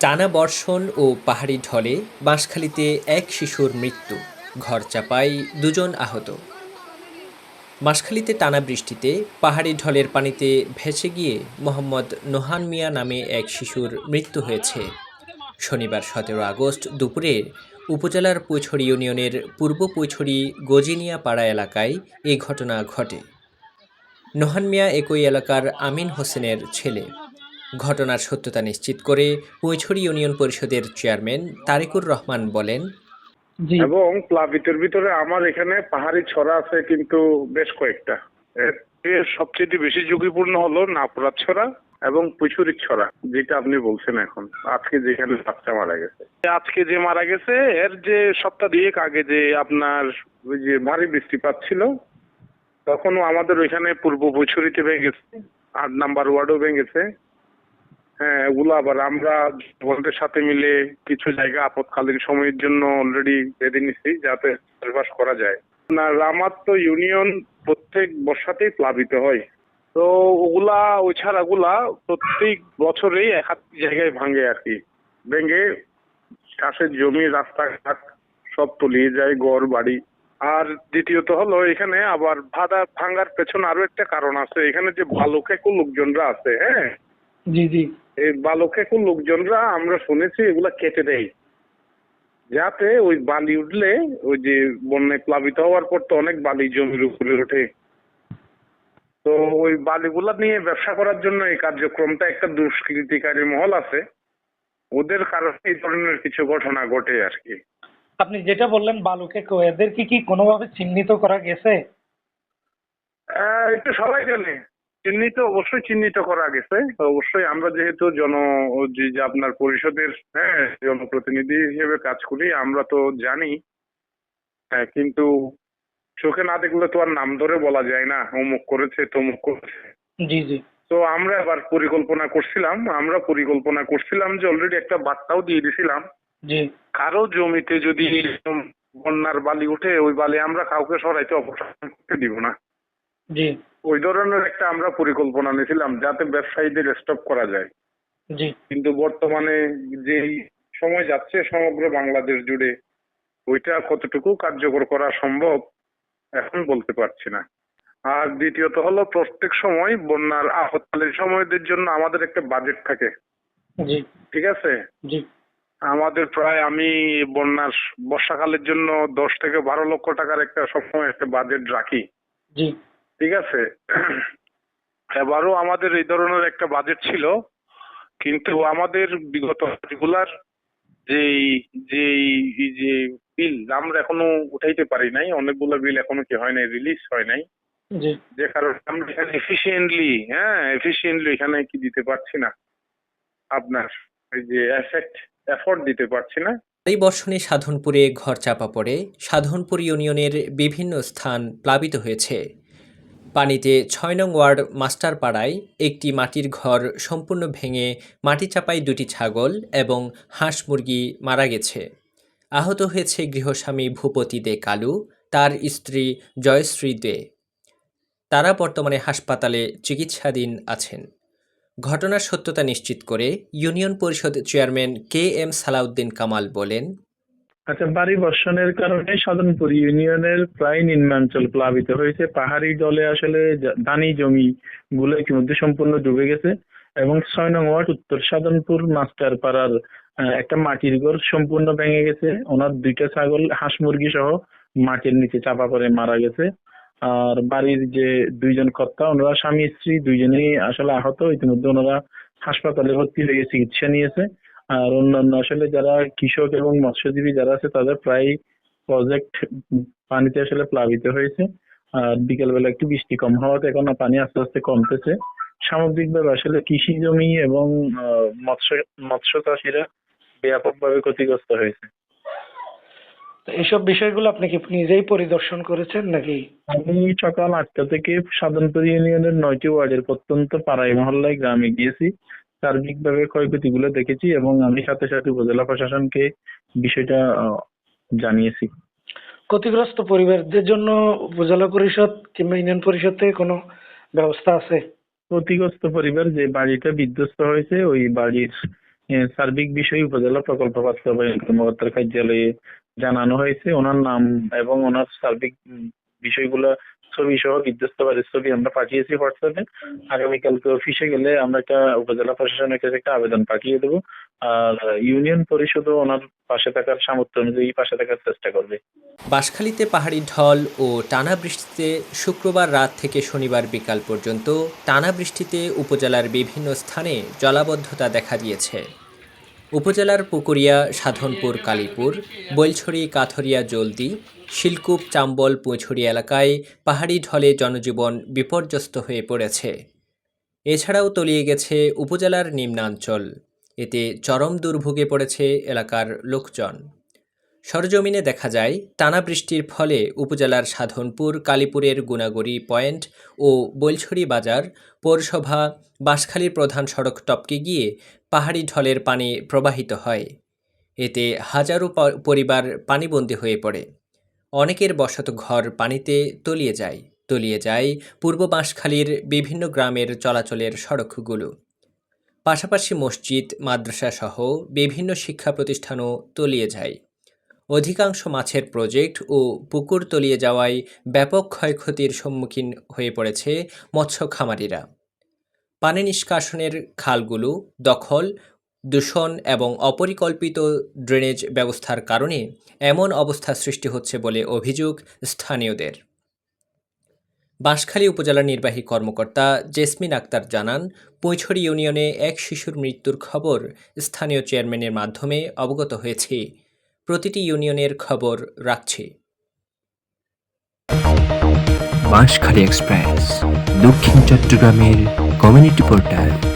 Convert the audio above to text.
টানা বর্ষণ ও পাহাড়ি ঢলে বাঁশখালীতে এক শিশুর মৃত্যু, ঘর চাপায় দুজন আহত। বাঁশখালীতে টানা বৃষ্টিতে পাহাড়ি ঢলের পানিতে ভেসে গিয়ে মোহাম্মদ নোহান মিয়া নামে এক শিশুর মৃত্যু হয়েছে। শনিবার সতেরো আগস্ট দুপুরে উপজেলার পৈছড়ি ইউনিয়নের পূর্ব পৈছড়ি গজিনিয়া পাড়া এলাকায় এই ঘটনা ঘটে। নোহান মিয়া একই এলাকার আমিন হোসেনের ছেলে। ঘটনার সত্যতা নিশ্চিত করে পৈছড়ি ইউনিয়ন পরিষদের চেয়ারম্যান তারিকুর রহমান বলেন এবং প্লাবিতের ভিতরে আমার এখানে পাহাড়ি ছড়া আছে কিন্তু বেশ কয়েকটা। এর সবচেয়ে বেশি ঝুঁকিপূর্ণ হলো নাপরাত ছড়া এবং পুচুরির ছড়া যেটা আপনি বলছেন এখন। আজকে যেখানে বাচ্চা মারা গেছে। আজকে যে মারা গেছে এর যে সপ্তাহ দুয়েক আগে যে আপনার ওই যে ভারী বৃষ্টিপাত ছিল তখনও আমাদের ওইখানে পূর্ব পুচুরিতে ভেঙেছে আট নাম্বার ওয়ার্ডও ভেঙেছে। হ্যাঁ ওগুলো আবার আমরা সাথে মিলে কিছু জায়গা সময়ের জন্য অলরেডি নিছি যাতে চাষবাস করা যায়। না ইউনিয়ন প্রত্যেক বর্ষাতেই প্লাবিত হয়। তো ওগুলা, ওই প্রত্যেক বছরেই এক জায়গায় ভাঙে আর কি। ভেঙে চাষের জমি, রাস্তাঘাট সব তলিয়ে যায়, ঘর, বাড়ি। আর দ্বিতীয়ত হলো এখানে আবার ভাদা ভাঙার পেছনে আরও একটা কারণ আছে। এখানে যে ভালুকেকু লোকজনরা আছে হ্যাঁ? জি জি। এই বালকেকু লোকজনরা আমরা শুনেছি এগুলা কেটে দেয়। যাতে ওই বালি উঠলে ওই যে বন্যায় প্লাবিত হওয়ার পর তো অনেক বালি জমির উপরে ওঠে। তো ওই বালিগুলা নিয়ে ব্যবসা করার জন্য এই কার্যক্রমটা একটা দুষ্কৃতিকারী মহল আছে। ওদের কারণে এই ধরনের কিছু ঘটনা ঘটে আর কি। আপনি যেটা বললেন বালুকে কো এদেরকে কি কোনোভাবে চিহ্নিত করা গেছে? এটা সবাই জানে। চিহ্নিত অবশ্যই চিহ্নিত করা গেছে। অবশ্যই আমরা যেহেতু জন যে আপনার পরিষদের হ্যাঁ জনপ্রতিনিধি হিসেবে কাজ করি আমরা তো জানি। হ্যাঁ কিন্তু চোখে না দেখলে তো আর নাম ধরে বলা যায় না অমুক করেছে তমুক করেছে। জি জি। তো আমরা এবার পরিকল্পনা করছিলাম আমরা পরিকল্পনা করছিলাম যে অলরেডি একটা বার্তাও দিয়ে দিছিলাম। জি। কারও জমিতে যদি বন্যার বালি উঠে ওই বালি আমরা কাউকে সরাইতে অপসারণ করতে দিব না। জি। ওই ধরনের একটা আমরা পরিকল্পনা নিয়েছিলাম যাতে ব্যবসায়ীদের স্টপ করা যায়। জি। কিন্তু বর্তমানে যেই সময় যাচ্ছে সমগ্র বাংলাদেশ জুড়ে ওইটা কতটুকু কার্যকর করা সম্ভব এখন বলতে পারছি না। আর দ্বিতীয়ত হলো প্রত্যেক সময় বন্যার আপৎকালীন সময়দের জন্য আমাদের একটা বাজেট থাকে। জি। ঠিক আছে? জি। আমাদের প্রায় আমি বন্যার বর্ষাকালের জন্য দশ থেকে বারো লক্ষ টাকার একটা সবসময় একটা বাজেট রাখি। জি। ঠিক আছে? এবারও আমাদের এই ধরনের একটা বাজেট ছিল। কিন্তু আমাদের বিগত রেগুলার যেই যেই এই যে বিল আমরা এখনও উঠাইতে পারি নাই অনেকগুলো বিল এখনও কি হয় নাই রিলিজ হয় নাই। যে কারণে আমরা এখানে এফিসিয়েন্টলি হ্যাঁ এফিসিয়েন্টলি এখানে কি দিতে পারছি না। আপনার এই যে এফেক্ট এফোর্ট দিতে পারছি না। এই বর্ষণে সাধনপুরে ঘর চাপা পড়ে। সাধনপুর ইউনিয়নের বিভিন্ন স্থান প্লাবিত হয়েছে। পানিতে ছয় নং ওয়ার্ড মাস্টারপাড়ায় একটি মাটির ঘর সম্পূর্ণ ভেঙে মাটি চাপায় দুটি ছাগল এবং হাঁস মুরগি মারা গেছে। আহত হয়েছে গৃহস্বামী ভূপতি দে কালু, তার স্ত্রী জয়শ্রী দে। তারা বর্তমানে হাসপাতালে চিকিৎসাধীন আছেন। ঘটনার সত্যতা নিশ্চিত করে union parishad chairman K M Salauddin Kamal বলেন আচ্ছা বাড়ি বর্ষণের কারণে সাধনপুর ইউনিয়নের প্রায় নিম্নাঞ্চল প্লাবিত হয়েছে। পাহাড়ি জলে আসলে ধানি জমি গুলো ইতিমধ্যে সম্পূর্ণ ডুবে গেছে এবং ছয় নং ওয়ার্ড উত্তর সাধনপুর মাস্টার পাড়ার একটা মাটির ঘর সম্পূর্ণ ভেঙে গেছে। ওনার দুইটা ছাগল, হাঁস মুরগি সহ মাটির নিচে চাপা পড়ে মারা গেছে। আর বাড়ির যে দুইজন কর্তা, ওনারা স্বামী, স্ত্রী দুইজনেই আসলে আহত। ইতিমধ্যে ওনারা হাসপাতালে ভর্তি হয়ে চিকিৎসা নিয়েছে। আর অন্যান্য আসলে যারা কৃষক এবং মৎস্যজীবী যারা আছে তাদের প্রায় প্রজেক্ট পানিতে আসলে প্লাবিত হয়েছে। আর বিকেলবেলা একটু বৃষ্টি কম হওয়াতে এখন পানি আস্তে আস্তে কমতেছে। সামগ্রিকভাবে আসলে কৃষি জমি এবং মৎস্য মৎস্য চাষিরা ব্যাপকভাবে ক্ষতিগ্রস্ত হয়েছে। তো এইসব বিষয়গুলো আপনি কি নিজেই পরিদর্শন করেছেন নাকি? আমি সকাল আটটা থেকে সাধারণত ইউনিয়নের নয়টি ওয়ার্ডের প্রত্যন্ত পাড়াই মহল্লায় গ্রামে গিয়েছি। সার্বিকভাবে ক্ষয়ক্ষতিগুলো দেখেছি এবং আমি সাথে সাথে উপজেলা প্রশাসনকে বিষয়টা জানিয়েছি। ক্ষতিগ্রস্ত পরিবারদের জন্য উপজেলা পরিষদ কিংবা ইউনিয়ন পরিষদ থেকে কোনো ব্যবস্থা আছে? ক্ষতিগ্রস্ত পরিবার যে বাড়িটা বিধ্বস্ত হয়েছে ওই বাড়ির সার্বিক বিষয়ে উপজেলা প্রকল্প বাস্তবায়ন কর্মকর্তার কার্যালয়ে জানানো হয়েছে। ওনার নাম এবং ওনার সার্বিক বিষয়গুলো ছবি সহ বিধ্বস্ত বাড়ির ছবি আমরা পাঠিয়েছি হোয়াটসঅ্যাপে। আগামীকালকে অফিসে গেলে আমরা একটা উপজেলা প্রশাসনের কাছে একটা আবেদন পাঠিয়ে দেবো। আর ইউনিয়ন পরিষদও ওনার পাশে থাকার সামর্থ্য অনুযায়ী পাশে থাকার চেষ্টা করবে। বাঁশখালীতে পাহাড়ি ঢল ও টানা বৃষ্টিতে শুক্রবার রাত থেকে শনিবার বিকাল পর্যন্ত টানা বৃষ্টিতে উপজেলার বিভিন্ন স্থানে জলাবদ্ধতা দেখা দিয়েছে। উপজেলার পুকুরিয়া, সাধনপুর, কালীপুর, বৈলছড়ি, কাথরিয়া, জলদি, শিলকুপ, চাম্বল পুঁছড়ি এলাকায় পাহাড়ি ঢলে জনজীবন বিপর্যস্ত হয়ে পড়েছে। এছাড়াও তলিয়ে গেছে উপজেলার নিম্নাঞ্চল। এতে চরম দুর্ভোগে পড়েছে এলাকার লোকজন। সরজমিনে দেখা যায়, টানা বৃষ্টির ফলে উপজেলার সাধনপুর, কালীপুরের গুনাগড়ি পয়েন্ট ও বৈলছড়ি বাজার, পৌরসভা, বাঁশখালীর প্রধান সড়ক টপকে গিয়ে পাহাড়ি ঢলের পানি প্রবাহিত হয়। এতে হাজারো পরিবার পানিবন্দী হয়ে পড়ে। অনেকের বসত ঘর পানিতে তলিয়ে যায়। তলিয়ে যায় পূর্ব বাঁশখালীর বিভিন্ন গ্রামের চলাচলের সড়কগুলো। পাশাপাশি মসজিদ মাদ্রাসা সহ বিভিন্ন শিক্ষা প্রতিষ্ঠানও তলিয়ে যায়। অধিকাংশ মাছের প্রজেক্ট ও পুকুর তলিয়ে যাওয়ায় ব্যাপক ক্ষয়ক্ষতির সম্মুখীন হয়ে পড়েছে মৎস্য খামারিরা পানি নিষ্কাশনের খালগুলো দখল, দূষণ এবং অপরিকল্পিত ড্রেনেজ ব্যবস্থার কারণে এমন অবস্থা সৃষ্টি হচ্ছে বলে অভিযোগ স্থানীয়দের। বাঁশখালী উপজেলা নির্বাহী কর্মকর্তা জেসমিন আক্তার জানান, পুঁইছড়ি ইউনিয়নে এক শিশুর মৃত্যুর খবর স্থানীয় চেয়ারম্যানের মাধ্যমে অবগত হয়েছে। প্রতিটি ইউনিয়নের খবর রাখছি। বাঁশখালী এক্সপ্রেস, দক্ষিণ চট্টগ্রামের কমিউনিটি পোর্টাল